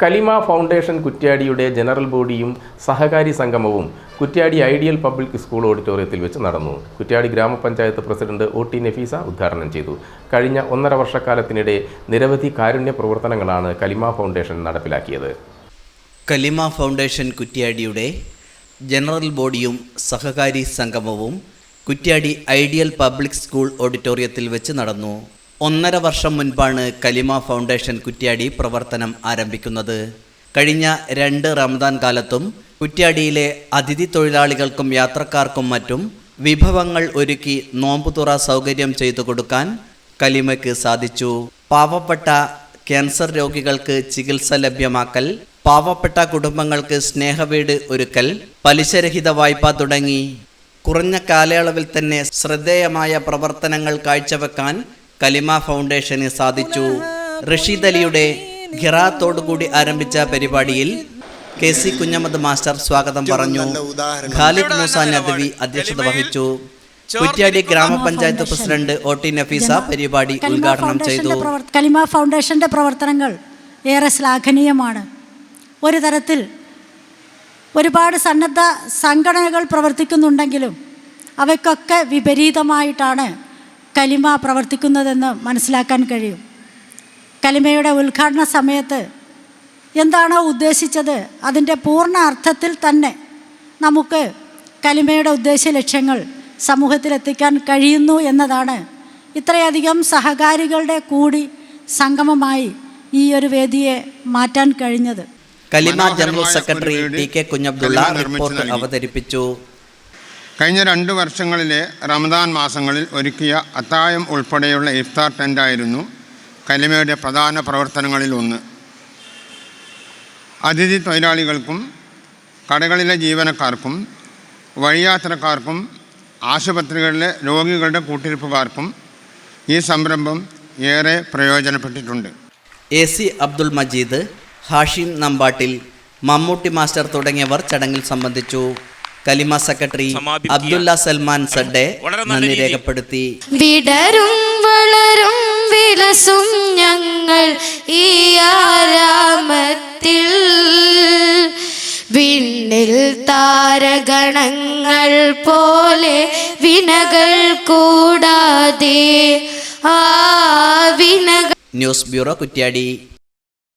കലിമ foundation കുറ്റ്യാടിയുടെ general ബോഡിയും സഹകാരി സംഗമവും Kuttiadi ideal public school ഓഡിറ്റോറിയത്തിൽ വെച്ച് നടന്നു. കുറ്റ്യാടി ഗ്രാമപഞ്ചായത്ത് പ്രസിഡന്റ് ഒ ടി നഫീസ ഉദ്ഘാടനം ചെയ്തു. കഴിഞ്ഞ ഒന്നര വർഷക്കാലത്തിനിടെ നിരവധി കാരുണ്യ പ്രവർത്തനങ്ങളാണ് കലിമ ഫൗണ്ടേഷൻ നടപ്പിലാക്കിയത്. കലിമ ഫൗണ്ടേഷൻ കുറ്റ്യാടിയുടെ ജനറൽ ബോഡിയും സഹകാരി സംഗമവും കുറ്റ്യാടി ഐഡിയൽ പബ്ലിക് സ്കൂൾ ഓഡിറ്റോറിയത്തിൽ വെച്ച് നടന്നു. ഒന്നര വർഷം മുൻപാണ് കലിമ ഫൗണ്ടേഷൻ കുറ്റ്യാടി പ്രവർത്തനം ആരംഭിക്കുന്നത്. കഴിഞ്ഞ രണ്ട് റമദാൻ കാലത്തും കുറ്റ്യാടിയിലെ അതിഥി തൊഴിലാളികൾക്കും യാത്രക്കാർക്കും മറ്റും വിഭവങ്ങൾ ഒരുക്കി നോമ്പുതുറ സൗകര്യം ചെയ്തു കൊടുക്കാൻ കലിമയ്ക്ക് സാധിച്ചു. പാവപ്പെട്ട ക്യാൻസർ രോഗികൾക്ക് ചികിത്സ ലഭ്യമാക്കൽ പാവപ്പെട്ട കുടുംബങ്ങൾക്ക് സ്നേഹവീട് ഒരുക്കൽ പലിശരഹിത വായ്പ തുടങ്ങി. കുറഞ്ഞ കാലയളവിൽ തന്നെ ശ്രദ്ധേയമായ പ്രവർത്തനങ്ങൾ കാഴ്ചവെക്കാൻ കലിമ ഫൗണ്ടേഷന് സാധിച്ചു. റഷീദ് അലിയുടെ ഖിറാത്തോടുകൂടി ആരംഭിച്ച പരിപാടിയിൽ കെ സി കുഞ്ഞമ്മദ് മാസ്റ്റർ സ്വാഗതം പറഞ്ഞു. ഖാലിദ് മൂസ നദവി അധ്യക്ഷത വഹിച്ചു. കുറ്റ്യാടി ഗ്രാമപഞ്ചായത്ത് പ്രസിഡന്റ് ഒ ടി നഫീസ പരിപാടി ഉദ്ഘാടനം ചെയ്തു. കലിമ ഫൗണ്ടേഷന്റെ പ്രവർത്തനങ്ങൾ ഏറെ ശ്ലാഘനീയമാണ്. ഒരു തരത്തിൽ ഒരുപാട് സന്നദ്ധ സംഘടനകൾ പ്രവർത്തിക്കുന്നുണ്ടെങ്കിലും അവയ്ക്കൊക്കെ വിപരീതമായിട്ടാണ് കലിമ പ്രവർത്തിക്കുന്നതെന്ന് മനസ്സിലാക്കാൻ കഴിയും. കലിമയുടെ ഉദ്ഘാടന സമയത്ത് എന്താണോ ഉദ്ദേശിച്ചത് അതിന്റെ പൂർണ അർത്ഥത്തിൽ തന്നെ നമുക്ക് കലിമയുടെ ഉദ്ദേശ ലക്ഷ്യങ്ങൾ സമൂഹത്തിലെത്തിക്കാൻ കഴിയുന്നു എന്നതാണ് ഇത്രയധികം സഹകാരികളുടെ കൂടി സംഗമമായി ഈ ഒരു വേദിയെ മാറ്റാൻ കഴിഞ്ഞത്. Kalima general secretary T K Kunhabdulla report അവതരിപ്പിച്ചു. കഴിഞ്ഞ രണ്ട് വർഷങ്ങളിലെ റമദാൻ മാസങ്ങളിൽ ഒരുക്കിയ അത്തായം ഉൾപ്പെടെയുള്ള ഇഫ്താർ ടെന്റായിരുന്നു കലിമയുടെ പ്രധാന പ്രവർത്തനങ്ങളിൽ ഒന്ന്. അതിഥി തൊഴിലാളികൾക്കും കടകളിലെ ജീവനക്കാർക്കും വഴിയാത്രക്കാർക്കും ആശുപത്രികളിലെ രോഗികളുടെ കൂട്ടിരിപ്പുകാർക്കും ഈ സംരംഭം ഏറെ പ്രയോജനപ്പെട്ടിട്ടുണ്ട്. A C Abdul Majeed Hashim Nambattil Mammootty master തുടങ്ങിയവർ ചടങ്ങിൽ സംബന്ധിച്ചു. കലിമ സെക്രട്ടറി അബ്ദുല്ല സൽമാൻ സഡ്ഡെ നല്ല നന്ദി രേഖപ്പെടുത്തി. വിടരും വളരും വിലസും ഞങ്ങൾ ഈ ആരാമത്തിൽ. വിണ്ണിൽ താരഗണങ്ങൾ പോലെ വിനകൾ കൂടാതെ ആ വിനകൾ ന്യൂസ് ബ്യൂറോ കുറ്റ്യാടി.